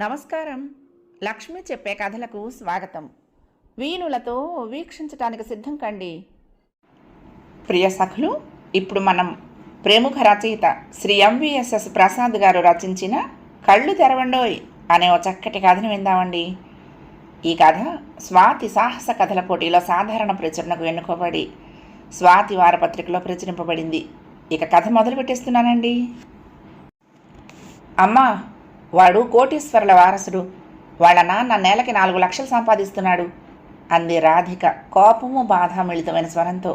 నమస్కారం. లక్ష్మి చెప్పే కథలకు స్వాగతం. వీణులతో వీక్షించటానికి సిద్ధం కండి. ప్రియ సఖులు ఇప్పుడు మనం ప్రముఖ రచయిత శ్రీ ఎంవిఎస్ఎస్ ప్రసాద్ గారు రచించిన కళ్ళు తెరవండోయ్ అనే ఓ చక్కటి కథను విందామండి. ఈ కథ స్వాతి సాహస కథల పోటీలో సాధారణ ప్రచురణకు ఎన్నుకోబడి స్వాతి వారపత్రికలో ప్రచురింపబడింది. ఇక కథ మొదలు పెట్టేస్తున్నానండి అమ్మా వాడు కోటీశ్వరుల వారసుడు. వాళ్ళ నాన్న నెలకి నాలుగు లక్షలు సంపాదిస్తున్నాడు. అంది రాధిక కోపము బాధ మిళితమైన స్వరంతో.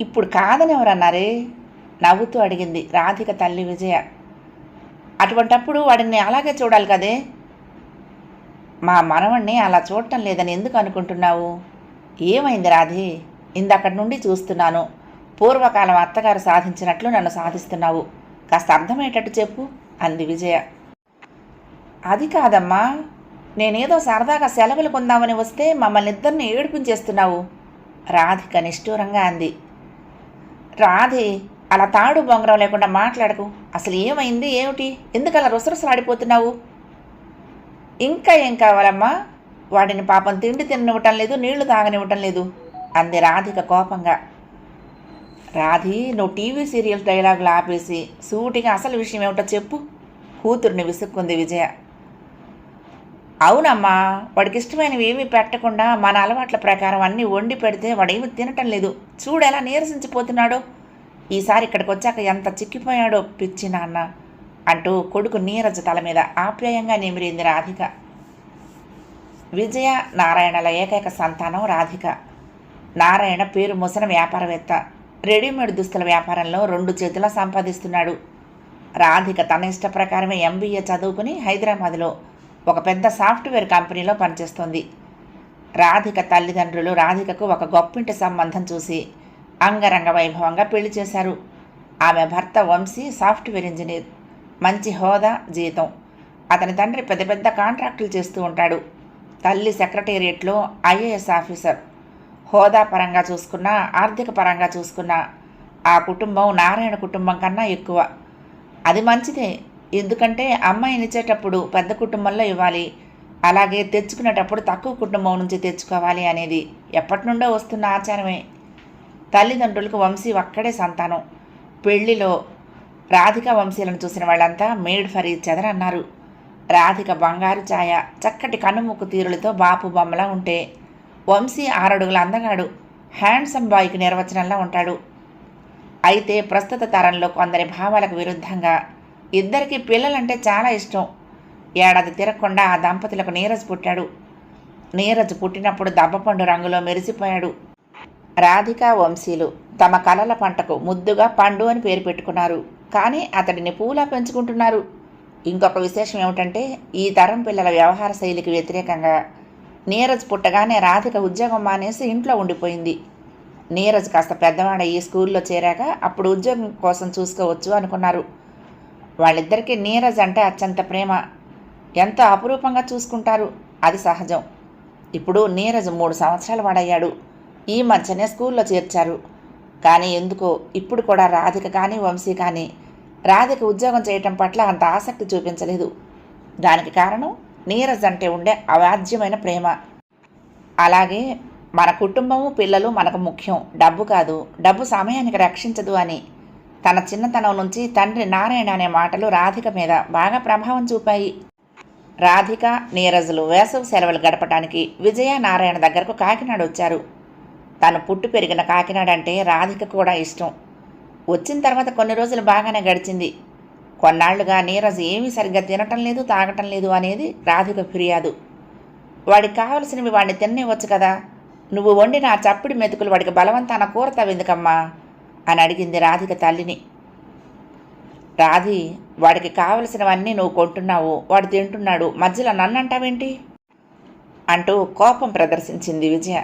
ఇప్పుడు కాదని ఎవరన్నారే? నవ్వుతూ అడిగింది రాధిక తల్లి విజయ. అటువంటప్పుడు వాడిని అలాగే చూడాలి కదే? మా మనవణ్ణి అలా చూడటం లేదని ఎందుకు అనుకుంటున్నావు? ఏమైంది రాధి? ఇందక్కడి నుండి చూస్తున్నాను. పూర్వకాలం అత్తగారు సాధించినట్లు నన్ను సాధిస్తున్నావు. కాస్త అర్థమయ్యేటట్టు చెప్పు అంది విజయ. అది కాదమ్మా. నేనేదో సరదాగా సెలవులు కొందామని వస్తే మమ్మల్ని ఇద్దరిని ఏడిపించేస్తున్నావు. రాధిక నిష్ఠూరంగా అంది. రాధి అలా తాడు బొంగరం లేకుండా మాట్లాడకు. అసలు ఏమైంది ఏమిటి? ఎందుకు అలా రుసరుసలాడిపోతున్నావు? ఇంకా ఏం కావాలమ్మా? వాడిని పాపం తిండి తిననివ్వటం లేదు నీళ్ళు తాగనివ్వటం లేదు అంది రాధిక కోపంగా. రాధి నువ్వు టీవీ సీరియల్ డైలాగులు ఆపేసి సూటిగా అసలు విషయం ఏమిటో చెప్పు. కూతుర్ని విసుక్కుంది విజయ. అవునమ్మా వాడికి ఇష్టమైనవి ఏమీ పెట్టకుండా మన అలవాట్ల ప్రకారం అన్నీ వండి పెడితే వాడేమి తినటం లేదు. చూడు ఎలా నీరసించిపోతున్నాడో. ఈసారి ఇక్కడికి వచ్చాక ఎంత చిక్కిపోయాడో పిచ్చి నాన్న అంటూ కొడుకు నీరజ తల మీద ఆప్యాయంగా నిమిరింది రాధిక. విజయ నారాయణల ఏకైక సంతానం రాధిక. నారాయణ పేరు ముసన వ్యాపారవేత్త. రెడీమేడ్ దుస్తుల వ్యాపారంలో రెండు చేతుల సంపాదిస్తున్నాడు. రాధిక తన ఇష్ట ప్రకారమే ఎంబీఏ చదువుకుని హైదరాబాద్లో ఒక పెద్ద సాఫ్ట్వేర్ కంపెనీలో పనిచేస్తుంది. రాధిక తల్లిదండ్రులు రాధికకు ఒక గొప్పింటి సంబంధం చూసి అంగరంగ వైభవంగా పెళ్ళి చేశారు. ఆమె భర్త వంశీ సాఫ్ట్వేర్ ఇంజనీర్. మంచి హోదా జీతం. అతని తండ్రి పెద్ద పెద్ద కాంట్రాక్టులు చేస్తూ ఉంటాడు. తల్లి సెక్రటేరియట్లో ఐఏఎస్ ఆఫీసర్. హోదా పరంగా చూసుకున్నా ఆర్థిక పరంగా చూసుకున్నా ఆ కుటుంబం నారాయణ కుటుంబం కన్నా ఎక్కువ. అది మంచిదే. ఎందుకంటే అమ్మాయినిచ్చేటప్పుడు పెద్ద కుటుంబంలో ఇవ్వాలి అలాగే తెచ్చుకునేటప్పుడు తక్కువ కుటుంబం నుంచి తెచ్చుకోవాలి అనేది ఎప్పటి నుండో వస్తున్న ఆచారమే. తల్లిదండ్రులకు వంశీ ఒక్కడే సంతానం. పెళ్ళిలో రాధిక వంశీలను చూసిన వాళ్ళంతా మేడ్ ఫర్ ఈచ్ అదర్ అన్నారు. రాధిక బంగారు ఛాయ చక్కటి కనుముక్కు తీరులతో బాపు బొమ్మలా ఉంటే వంశీ ఆరడుగుల అందగాడు హ్యాండ్సమ్ బాయ్కి నిర్వచనంలా ఉంటాడు. అయితే ప్రస్తుత తరంలో కొందరి భావాలకు విరుద్ధంగా ఇద్దరికి పిల్లలంటే చాలా ఇష్టం. ఏడాది తిరగకుండా ఆ దంపతులకు నీరజ్ పుట్టాడు. నీరజ్ పుట్టినప్పుడు దబ్బపండు రంగులో మెరిసిపోయాడు. రాధిక వంశీలు తమ కలల పంటకు ముద్దుగా పండు అని పేరు పెట్టుకున్నారు. కానీ అతడిని పూలా పెంచుకుంటున్నారు. ఇంకొక విశేషం ఏమిటంటే ఈ తరం పిల్లల వ్యవహార శైలికి వ్యతిరేకంగా నీరజ్ పుట్టగానే రాధిక ఉద్యోగం మానేసి ఇంట్లో ఉండిపోయింది. నీరజ్ కాస్త పెద్దవాడ ఈ స్కూల్లో చేరాక అప్పుడు ఉద్యోగం కోసం చూసుకోవచ్చు అనుకున్నారు. వాళ్ళిద్దరికీ నీరజ్ అంటే అత్యంత ప్రేమ. ఎంతో అపురూపంగా చూసుకుంటారు? అది సహజం. ఇప్పుడు నీరజ్ మూడు సంవత్సరాలు వాడయ్యాడు. ఈ మధ్యనే స్కూల్లో చేర్చారు. కానీ ఎందుకో ఇప్పుడు కూడా రాధిక కానీ వంశీ కానీ రాధిక ఉద్యోగం చేయటం పట్ల అంత ఆసక్తి చూపించలేదు. దానికి కారణం నీరజ్ అంటే ఉండే అవాధ్యమైన ప్రేమ. అలాగే మన కుటుంబము పిల్లలు మనకు ముఖ్యం. డబ్బు కాదు. డబ్బు సమయానికి రక్షించదు అని. తన చిన్నతనం నుంచి తండ్రి నారాయణ అనే మాటలు రాధిక మీద బాగా ప్రభావం చూపాయి. రాధిక నీరజులు వేసవి సెలవులు గడపడానికి విజయ నారాయణ దగ్గరకు కాకినాడ వచ్చారు. తను పుట్టు పెరిగిన కాకినాడ అంటే రాధిక కూడా ఇష్టం. వచ్చిన తర్వాత కొన్ని రోజులు బాగానే గడిచింది. కొన్నాళ్ళుగా నీరజ్ ఏమీ సరిగ్గా తినటం లేదు తాగటం లేదు అనేది రాధిక ఫిర్యాదు. వాడికి కావలసినవి వాడిని తిననివ్వచ్చు కదా. నువ్వు వండిన ఆ చప్పిడి మెతుకులు వాడికి బలవంతాన కూర తవ్వెందుకమ్మా అని అడిగింది రాధిక తల్లిని. రాధి వాడికి కావలసినవన్నీ నువ్వు కొంటున్నావు వాడు తింటున్నాడు మధ్యలో నన్ను అంటావేంటి అంటూ కోపం ప్రదర్శించింది విజయ.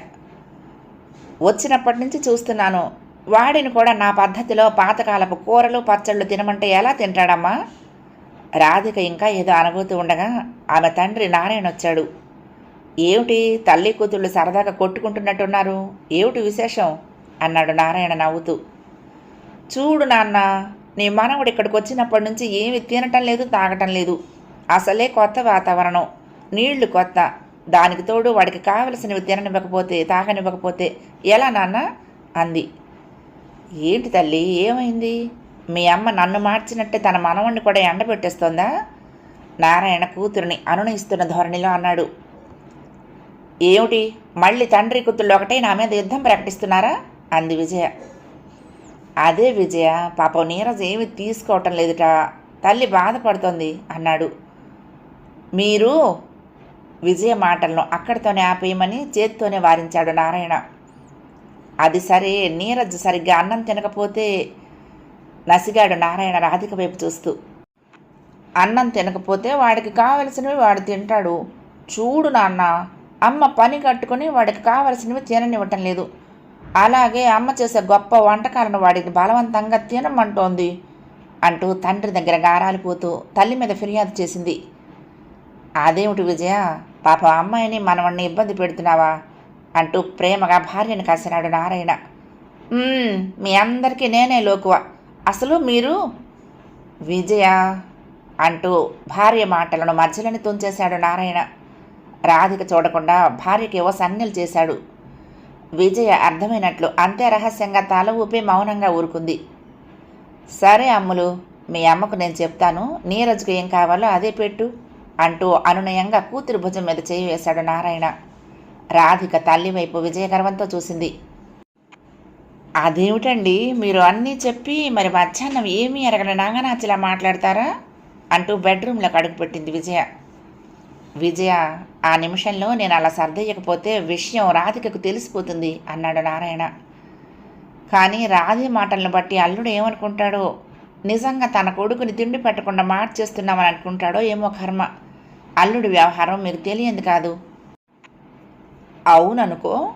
వచ్చినప్పటి నుంచి చూస్తున్నాను వాడిని కూడా నా పద్ధతిలో పాతకాలపు కూరలు పచ్చళ్ళు తినమంటే ఎలా తింటాడమ్మా? రాధిక ఇంకా ఏదో అనుభూతి ఉండగా ఆమె తండ్రి నారాయణ వచ్చాడు ఏమిటి తల్లి కూతుళ్ళు సరదాగా కొట్టుకుంటున్నట్టున్నారు? ఏమిటి విశేషం? అన్నాడు నారాయణ నవ్వుతూ. చూడు నాన్న నీ మనవుడు ఇక్కడికి వచ్చినప్పటి నుంచి ఏమి తినటం లేదు తాగటం లేదు. అసలే కొత్త వాతావరణం. నీళ్ళు కొత్త. దానికి తోడు వాడికి కావలసినవి తిననివ్వకపోతే తాగనివ్వకపోతే ఎలా నాన్న? అంది. ఏంటి తల్లి ఏమైంది? మీ అమ్మ నన్ను మార్చినట్టే తన మనవణ్ణి కూడా ఎండబెట్టేస్తోందా? నారాయణ కూతురిని అనునయిస్తున్న ధోరణిలో అన్నాడు. ఏమిటి మళ్ళీ తండ్రి కూతుళ్ళు ఒకటే నా మీద యుద్ధం ప్రకటిస్తున్నారా? అంది విజయ. అదే విజయ పాపం నీరజ్ ఏమి తీసుకోవటం లేదుట. తల్లి బాధపడుతోంది అన్నాడు. మీరు విజయ మాటలను అక్కడితోనే ఆపేయమని చేత్తోనే వారించాడు నారాయణ. అది సరే నీరజ్ సరిగ్గా అన్నం తినకపోతే నసిగాడు నారాయణ రాధిక వైపు చూస్తూ. అన్నం తినకపోతే వాడికి కావలసినవి వాడు తింటాడు. చూడు నాన్న అమ్మ పని కట్టుకుని వాడికి కావలసినవి తిననివ్వటం లేదు. అలాగే అమ్మ చేసే గొప్ప వంటకాలను వాడికి బలవంతంగా తినమంటోంది అంటూ తండ్రి దగ్గర గారాలిపోతూ తల్లి మీద ఫిర్యాదు చేసింది. అదేమిటి విజయ? పాప అమ్మాయిని మనవణ్ణి ఇబ్బంది పెడుతున్నావా? అంటూ ప్రేమగా భార్యను కాసినాడు నారాయణ. మీ అందరికీ నేనే లోకువ. అసలు మీరు విజయ? అంటూ భార్య మాటలను మధ్యలోని తుంచేశాడు నారాయణ. రాధిక చూడకుండా భార్యకి ఏవో సన్నెలు చేశాడు. విజయ అర్థమైనట్లు అంతే రహస్యంగా తల ఊపి మౌనంగా ఊరుకుంది. సరే అమ్ములు మీ అమ్మకు నేను చెప్తాను నీరజ్కు ఏం కావాలో అదే పెట్టు అంటూ అనునయంగా కూతురు భుజం మీద చేయి వేశాడు నారాయణ. రాధిక తల్లివైపు విజయగర్వంతో చూసింది. అదేమిటండి మీరు అన్నీ చెప్పి మరి మధ్యాహ్నం ఏమీ ఎరగని నాగనాచిలా మాట్లాడతారా? అంటూ బెడ్రూమ్లోకి అడుగుపెట్టింది విజయ. విజయ ఆ నిమిషంలో నేను అలా సర్దయ్యకపోతే విషయం రాధికకు తెలిసిపోతుంది అన్నాడు నారాయణ. కానీ రాధి మాటలను బట్టి అల్లుడు ఏమనుకుంటాడో? నిజంగా తన కొడుకుని తిండి పెట్టకుండా మార్చేస్తున్నామని అనుకుంటాడో ఏమో కర్మ. అల్లుడి వ్యవహారం మీకు తెలియంది కాదు. అవుననుకో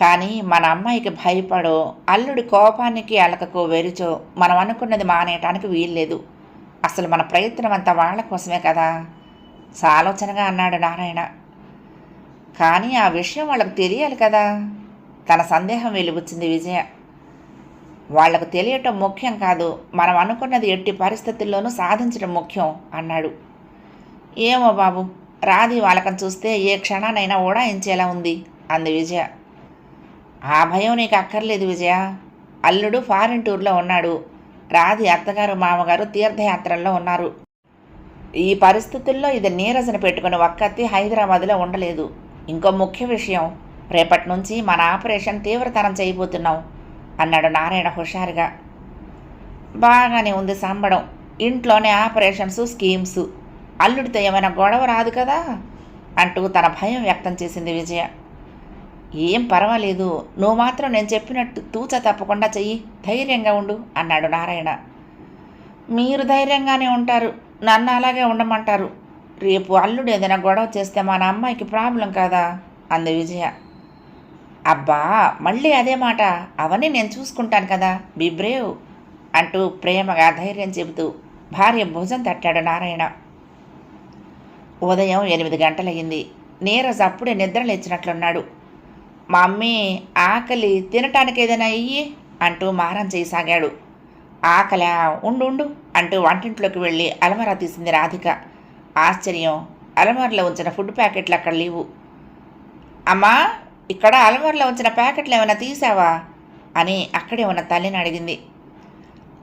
కానీ మన అమ్మాయికి భయపడో అల్లుడి కోపానికి అలకకో వెరుచో మనం అనుకున్నది మానేయటానికి వీల్లేదు. అసలు మన ప్రయత్నం అంతా వాళ్ళ కోసమే కదా? సాలోచనగా అన్నాడు నారాయణ. కానీ ఆ విషయం వాళ్ళకు తెలియాలి కదా. తన సందేహం వెలుబుచ్చింది విజయ. వాళ్ళకు తెలియటం ముఖ్యం కాదు. మనం అనుకున్నది ఎట్టి పరిస్థితుల్లోనూ సాధించడం ముఖ్యం అన్నాడు. ఏమో బాబు రాధి వాళ్ళకం చూస్తే ఏ క్షణానైనా ఓడాయించేలా ఉంది అంది విజయ. ఆ భయం నీకు అక్కర్లేదు విజయ. అల్లుడు ఫారిన్ టూర్లో ఉన్నాడు. రాధి అత్తగారు మామగారు తీర్థయాత్రల్లో ఉన్నారు. ఈ పరిస్థితుల్లో ఇది నీరజన పెట్టుకుని ఒక్కత్తి హైదరాబాద్లో ఉండలేదు. ఇంకో ముఖ్య విషయం రేపటి నుంచి మన ఆపరేషన్ తీవ్రతరం చేయబోతున్నాం అన్నాడు నారాయణ హుషారుగా. బాగానే ఉంది సంబడం. ఇంట్లోనే ఆపరేషన్స్ స్కీమ్స్. అల్లుడితో ఏమైనా గొడవ రాదు కదా? అంటూ తన భయం వ్యక్తం చేసింది విజయ. ఏం పర్వాలేదు నువ్వు మాత్రం నేను చెప్పినట్టు తూచ తప్పకుండా చెయ్యి ధైర్యంగా ఉండు అన్నాడు నారాయణ. మీరు ధైర్యంగానే ఉంటారు నన్ను అలాగే ఉండమంటారు. రేపు అల్లుడు ఏదైనా గొడవ చేస్తే మన అమ్మాయికి ప్రాబ్లం కదా? అంది విజయ. అబ్బా మళ్ళీ అదే మాట. అవన్నీ నేను చూసుకుంటాను కదా బి బ్రేవ్ అంటూ ప్రేమగా ధైర్యం చెబుతూ భార్య భుజం తట్టాడు నారాయణ. ఉదయం ఎనిమిది గంటలయ్యింది. నీరజ్ అప్పుడే నిద్ర లేచినట్లున్నాడు. మమ్మీ ఆకలి తినటానికి ఏదైనా ఇయ్యి అంటూ మారం చేయసాగాడు. ఆకలా ఉండు ఉండు అంటూ వంటింట్లోకి వెళ్ళి అలమరా తీసింది రాధిక. ఆశ్చర్యం అలమరలో ఉంచిన ఫుడ్ ప్యాకెట్లు అక్కడ లేవు. అమ్మా ఇక్కడ అలమరలో ఉంచిన ప్యాకెట్లు ఏమైనా తీసావా? అని అక్కడే ఉన్న తల్లిని అడిగింది.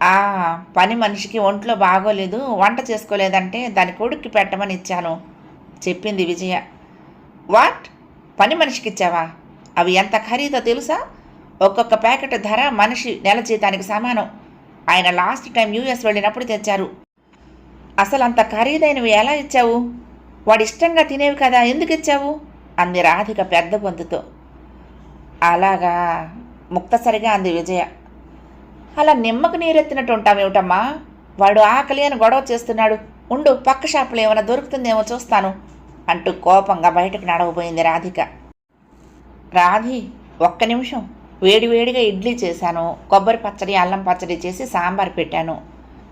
ఆ పని మనిషికి ఒంట్లో బాగోలేదు వంట చేసుకోలేదంటే దాని కొడుక్కి పెట్టమని ఇచ్చాను చెప్పింది విజయ. వాట్? పని మనిషికి ఇచ్చావా? అవి ఎంత ఖరీదో తెలుసా? ఒక్కొక్క ప్యాకెట్ ధర మనిషి నెల జీతానికి సమానం. ఆయన లాస్ట్ టైం యూఎస్ వెళ్ళినప్పుడు తెచ్చారు. అసలు అంత ఖరీదైనవి ఎలా ఇచ్చావు? వాడిష్టంగా తినేవి కదా ఎందుకు ఇచ్చావు? అంది రాధిక పెద్ద గొంతుతో. అలాగా ముక్తసరిగా అంది విజయ. అలా నిమ్మకు నీరెత్తినట్టు ఉంటామేమిటమ్మా వాడు ఆకలి అని గొడవ చేస్తున్నాడు. ఉండు పక్క షాపులో ఏమైనా దొరుకుతుందేమో చూస్తాను అంటూ కోపంగా బయటకు నడవబోయింది రాధిక. రాధి ఒక్క నిమిషం. వేడివేడిగా ఇడ్లీ చేశాను. కొబ్బరి పచ్చడి అల్లం పచ్చడి చేసి సాంబార్ పెట్టాను.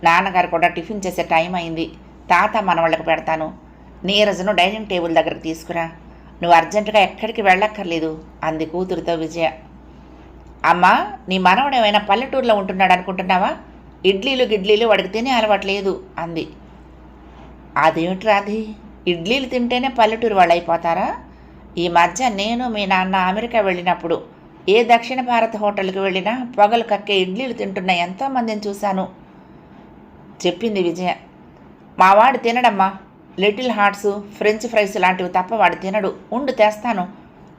నాన్నగారు కూడా టిఫిన్ చేసే టైం అయింది. తాత మనవాళ్ళకి పెడతాను. నీరజను డైనింగ్ టేబుల్ దగ్గరకు తీసుకురా. నువ్వు అర్జెంటుగా ఎక్కడికి వెళ్ళక్కర్లేదు అంది కూతురుతో విజయ. అమ్మా నీ మనవడు ఏమైనా పల్లెటూరులో ఉంటున్నాడు అనుకుంటున్నావా? ఇడ్లీలు గిడ్లీలు వాడికి తినే అలవాటు లేదు అంది. అదేమిటి రాధి ఇడ్లీలు తింటేనే పల్లెటూరు వాళ్ళు అయిపోతారా ఈ మధ్య నేను మీ నాన్న అమెరికా వెళ్ళినప్పుడు ఏ దక్షిణ భారత హోటల్కి వెళ్ళినా పొగలు కక్కే ఇడ్లీలు తింటున్న ఎంతోమందిని చూశాను. చెప్పింది విజయ. మావాడు తినడమ్మా. లిటిల్ హార్ట్స్ ఫ్రెంచ్ ఫ్రైస్ లాంటివి తప్ప వాడు తినడు. ఉండు తెస్తాను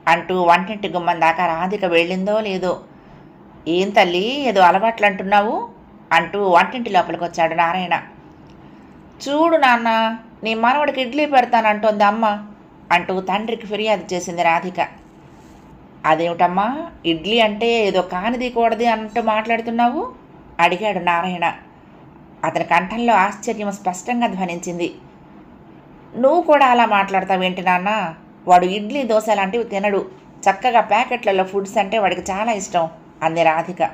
అంటూ వంటింటి గుమ్మం దాకా రాధిక వెళ్ళిందో లేదో. ఏం తల్లి ఏదో అలవాట్లు అంటున్నావు అంటూ వంటింటి లోపలికి వచ్చాడు నారాయణ. చూడు నాన్న నీ మనవడికి ఇడ్లీ పెడతానంటోంది అమ్మ అంటూ తండ్రికి ఫిర్యాదు చేసింది రాధిక. అదేమిటమ్మా? ఇడ్లీ అంటే ఏదో కానిది కూడది అంటూ మాట్లాడుతున్నావు? అడిగాడు నారాయణ. అతని కంఠంలో ఆశ్చర్యం స్పష్టంగా ధ్వనించింది. నువ్వు కూడా అలా మాట్లాడతావేంటి నాన్న? వాడు ఇడ్లీ దోశ లాంటివి తినడు. చక్కగా ప్యాకెట్లలో ఫుడ్స్ అంటే వాడికి చాలా ఇష్టం అంది రాధిక.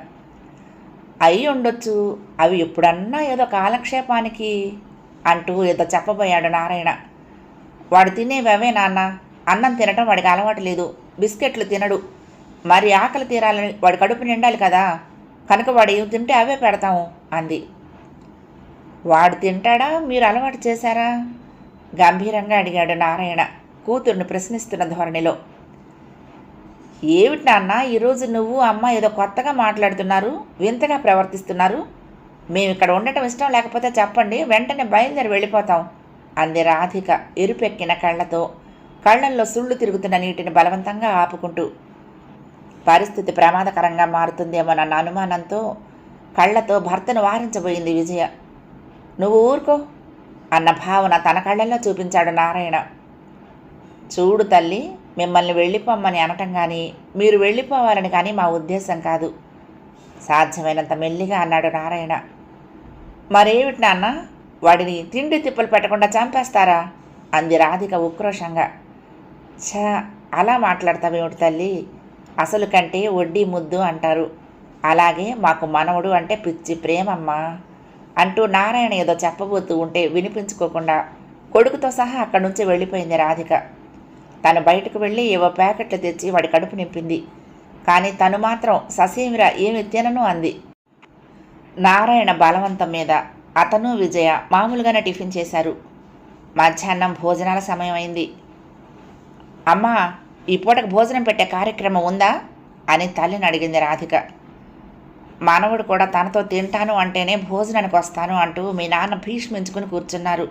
అయి ఉండొచ్చు. అవి ఎప్పుడన్నా ఏదో కాలక్షేపానికి అంటూ ఏదో చెప్పబోయాడు నారాయణ. వాడు తినేవి అవే నాన్న? అన్నం తినటం వాడికి అలవాటు లేదు. బిస్కెట్లు తినడు. మరి ఆకలి తీరాలని వాడి కడుపు నిండాలి కదా. కనుక వాడు ఏం తింటే అవే పెడతాము అంది. వాడు తింటాడా? మీరు అలవాటు చేశారా? గంభీరంగా అడిగాడు నారాయణ కూతుర్ని ప్రశ్నిస్తున్న ధోరణిలో. ఏమిటి నాన్న ఈరోజు నువ్వు అమ్మ ఏదో కొత్తగా మాట్లాడుతున్నారు వింతగా ప్రవర్తిస్తున్నారు. మేము ఇక్కడ ఉండటం ఇష్టం లేకపోతే చెప్పండి వెంటనే బయలుదేరి వెళ్ళిపోతాం అంది రాధిక ఎరుపెక్కిన కళ్ళతో. కళ్ళల్లో సుళ్ళు తిరుగుతున్న నీటిని బలవంతంగా ఆపుకుంటూ పరిస్థితి ప్రమాదకరంగా మారుతుందేమోనన్న అనుమానంతో కళ్ళతో భర్తను వారించబోయింది విజయ. నువ్వు ఊరుకో అన్న భావన తన కళ్ళల్లో చూపించాడు నారాయణ. చూడు తల్లి మిమ్మల్ని వెళ్ళిపోమ్మని అనటం కానీ మీరు వెళ్ళిపోవాలని కానీ మా ఉద్దేశం కాదు సాధ్యమైనంత మెల్లిగా అన్నాడు నారాయణ. మరేమిటి నాన్న వాడిని తిండి తిప్పలు పెట్టకుండా చంపేస్తారా? అంది రాధిక ఉక్రోషంగా. ఛా అలా మాట్లాడతావేమిటి తల్లి? అసలు కంటే వడ్డీ ముద్దు అంటారు. అలాగే మాకు మనవడు అంటే పిచ్చి ప్రేమమ్మా అంటూ నారాయణ ఏదో చెప్పబోతూ ఉంటే వినిపించుకోకుండా కొడుకుతో సహా అక్కడి నుంచి వెళ్ళిపోయింది రాధిక. తను బయటకు వెళ్ళి ఏవో ప్యాకెట్లు తెచ్చి వాడి కడుపు నింపింది. కానీ తను మాత్రం ససీమిర ఏమి తినను అంది. నారాయణ బలవంతం మీద అతను విజయ మామూలుగానే టిఫిన్ చేశారు. మధ్యాహ్నం భోజనాల సమయం అయింది. అమ్మా ఈ పూటకు భోజనం పెట్టే కార్యక్రమం ఉందా? అని తల్లిని అడిగింది రాధిక. మానవుడు కూడా తనతో తింటాను అంటేనే భోజనానికి వస్తాను అంటూ మీ నాన్న భీష్మించుకుని కూర్చున్నారు.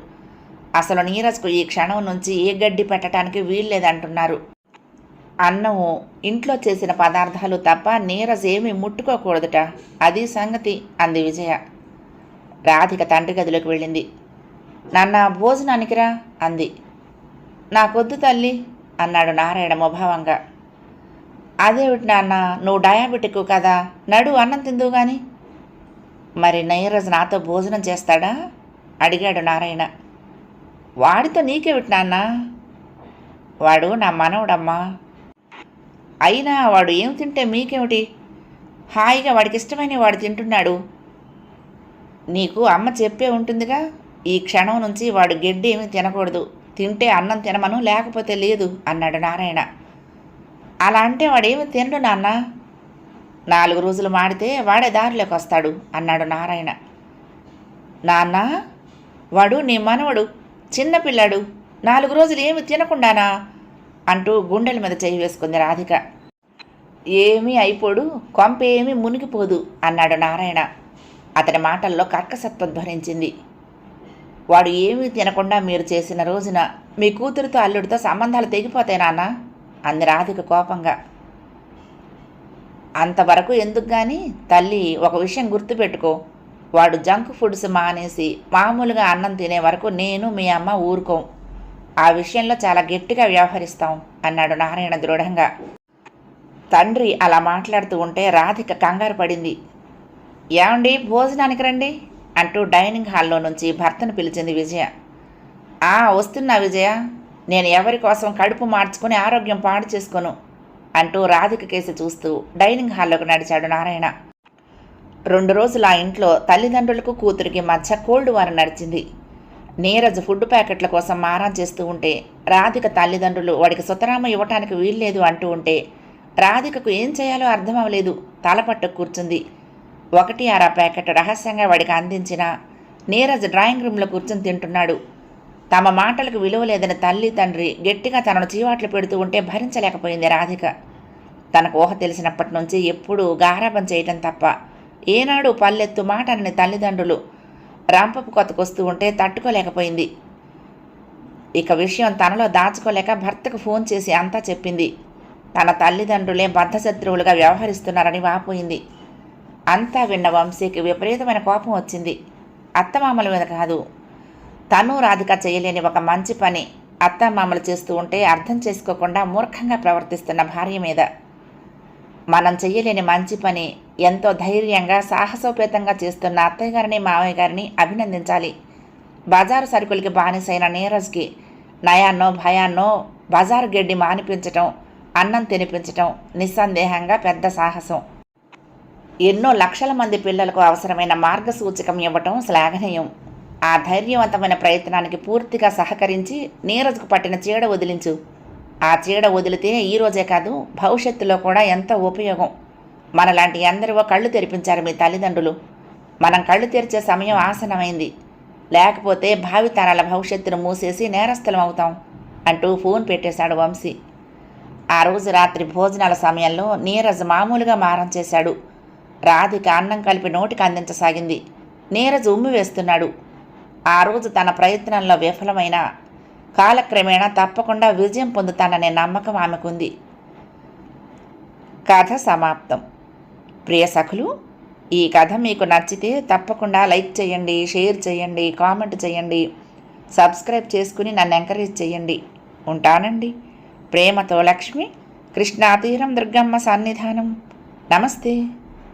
అసలు నీరజ్కు ఈ క్షణం నుంచి ఏ గడ్డి పెట్టడానికి వీల్లేదంటున్నారు. అన్నం ఇంట్లో చేసిన పదార్థాలు తప్ప నీరజ్ ఏమీ ముట్టుకోకూడదుట. అది సంగతి అంది విజయ. రాధిక తండ్రి గదిలోకి వెళ్ళింది. నాన్న భోజనానికి రా అంది. నాకొద్దు తల్లి. అన్నాడు నారాయణ ముభావంగా. అదేమిటి నాన్న నువ్వు డయాబెటిక్ కదా? నడు అన్నం తిందువు గాని. మరి నీరజ్ నాతో భోజనం చేస్తాడా? అడిగాడు నారాయణ. వాడితో నీకేమిటి నాన్న? వాడు నా మనవడమ్మా. అయినా వాడు ఏం తింటే మీకేమిటి? హాయిగా వాడికి ఇష్టమైన వాడు తింటున్నాడు. నీకు అమ్మ చెప్పే ఉంటుందిగా. ఈ క్షణం నుంచి వాడు గడ్డి ఏమీ తినకూడదు. తింటే అన్నం తినమను లేకపోతే లేదు అన్నాడు నారాయణ. అలా అంటే వాడేమి తినడు నాన్న. నాలుగు రోజులు మాడితే వాడే దారిలోకి వస్తాడు అన్నాడు నారాయణ. నాన్న వాడు నీ మనవడు చిన్నపిల్లాడు నాలుగు రోజులు ఏమి తినకుండానా? అంటూ గుండెల మీద చేయి వేసుకుంది రాధిక. ఏమీ అయిపోడు కొంప ఏమీ మునిగిపోదు అన్నాడు నారాయణ. అతని మాటల్లో కర్కసత్వం ధ్వనించింది. వాడు ఏమీ తినకుండా మీరు చేసిన రోజున మీ కూతురితో అల్లుడితో సంబంధాలు తెగిపోతాయి నాన్న అంది రాధిక కోపంగా. అంతవరకు ఎందుకు కానీ తల్లి ఒక విషయం గుర్తుపెట్టుకో. వాడు జంక్ ఫుడ్స్ మానేసి మామూలుగా అన్నం తినే వరకు నేను మీ అమ్మ ఊరుకోం. ఆ విషయంలో చాలా గట్టిగా వ్యవహరిస్తాం అన్నాడు నారాయణ దృఢంగా. తండ్రి అలా మాట్లాడుతూ ఉంటే రాధిక కంగారు పడింది. ఏమండి భోజనానికి రండి. అంటూ డైనింగ్ హాల్లో నుంచి భర్తను పిలిచింది విజయ. ఆ వస్తున్నా విజయ. నేను ఎవరి కోసం కడుపు మార్చుకుని ఆరోగ్యం పాడు చేసుకోను అంటూ రాధిక కేసి చూస్తూ డైనింగ్ హాల్లోకి నడిచాడు నారాయణ. రెండు రోజులు ఆ ఇంట్లో తల్లిదండ్రులకు కూతురికి మధ్య కోల్డ్ వార్ నడిచింది. నీరజ్ ఫుడ్ ప్యాకెట్ల కోసం మారా చేస్తూ ఉంటే రాధిక తల్లిదండ్రులు వాడికి సుతరామ ఇవ్వటానికి వీల్లేదు అంటూ ఉంటే రాధికకు ఏం చేయాలో అర్థం అవ్వలేదు తలపట్టు కూర్చుంది. ఒకటి అర ప్యాకెట్ రహస్యంగా వాడికి అందించిన నీరజ్ డ్రాయింగ్ రూమ్లో కూర్చొని తింటున్నాడు. తమ మాటలకు విలువ లేదని తల్లి తండ్రి గట్టిగా తనను చీవాట్లు పెడుతూ ఉంటే భరించలేకపోయింది రాధిక. తనకు ఊహ తెలిసినప్పటి నుంచి ఎప్పుడూ గారాబం చేయటం తప్ప ఏనాడు పల్లెత్తు మాట అనని తల్లిదండ్రులు రంపపు కొత్తకొస్తూ ఉంటే తట్టుకోలేకపోయింది. ఇక విషయం తనలో దాచుకోలేక భర్తకు ఫోన్ చేసి అంతా చెప్పింది. తన తల్లిదండ్రులే బద్ధశత్రువులుగా వ్యవహరిస్తున్నారని వాపోయింది. అంతా విన్న వంశీకి విపరీతమైన కోపం వచ్చింది. అత్తమామల మీద కాదు. తను రాధిక చేయలేని ఒక మంచి పని అత్తమామలు చేస్తూ ఉంటే అర్థం చేసుకోకుండా మూర్ఖంగా ప్రవర్తిస్తున్న భార్య మీద. మనం చెయ్యలేని మంచి పని ఎంతో ధైర్యంగా సాహసోపేతంగా చేస్తున్న అత్తయ్య గారిని మావయ్య గారిని అభినందించాలి. బజారు సరుకులకి బానిసైన నీరజ్కి నయాన్నో భయాన్నో బజారు గడ్డి మానిపించటం అన్నం తినిపించటం నిస్సందేహంగా పెద్ద సాహసం. ఎన్నో లక్షల మంది పిల్లలకు అవసరమైన మార్గసూచకం ఇవ్వటం శ్లాఘనీయం. ఆ ధైర్యవంతమైన ప్రయత్నానికి పూర్తిగా సహకరించి నీరజ్కు పట్టిన చీడ వదిలించు. ఆ చీడ వదిలితే ఈరోజే కాదు భవిష్యత్తులో కూడా ఎంతో ఉపయోగం. మనలాంటి ఎందరివో కళ్ళు తెరిపించారు మీ తల్లిదండ్రులు. మనం కళ్ళు తెరిచే సమయం ఆసనమైంది లేకపోతే భావితరాల భవిష్యత్తును మూసేసి నేరస్థలం అవుతాం అంటూ ఫోన్ పెట్టేశాడు వంశీ. ఆ రోజు రాత్రి భోజనాల సమయంలో నీరజ్ మామూలుగా మారం చేశాడు. రాధిక అన్నం కలిపి నోటికి అందించసాగింది. నీరజ్ ఉమ్మి వేస్తున్నాడు. ఆ రోజు తన ప్రయత్నంలో విఫలమైన కాలక్రమేణా తప్పకుండా విజయం పొందుతాననే నమ్మకం ఆమెకుంది. కథ సమాప్తం. ప్రియ సఖులు ఈ కథ మీకు నచ్చితే తప్పకుండా లైక్ చేయండి షేర్ చేయండి కామెంట్ చేయండి సబ్స్క్రైబ్ చేసుకుని నన్ను ఎంకరేజ్ చేయండి. ఉంటానండి. ప్రేమతో లక్ష్మి కృష్ణాతీరం దుర్గమ్మ సన్నిధానం. నమస్తే.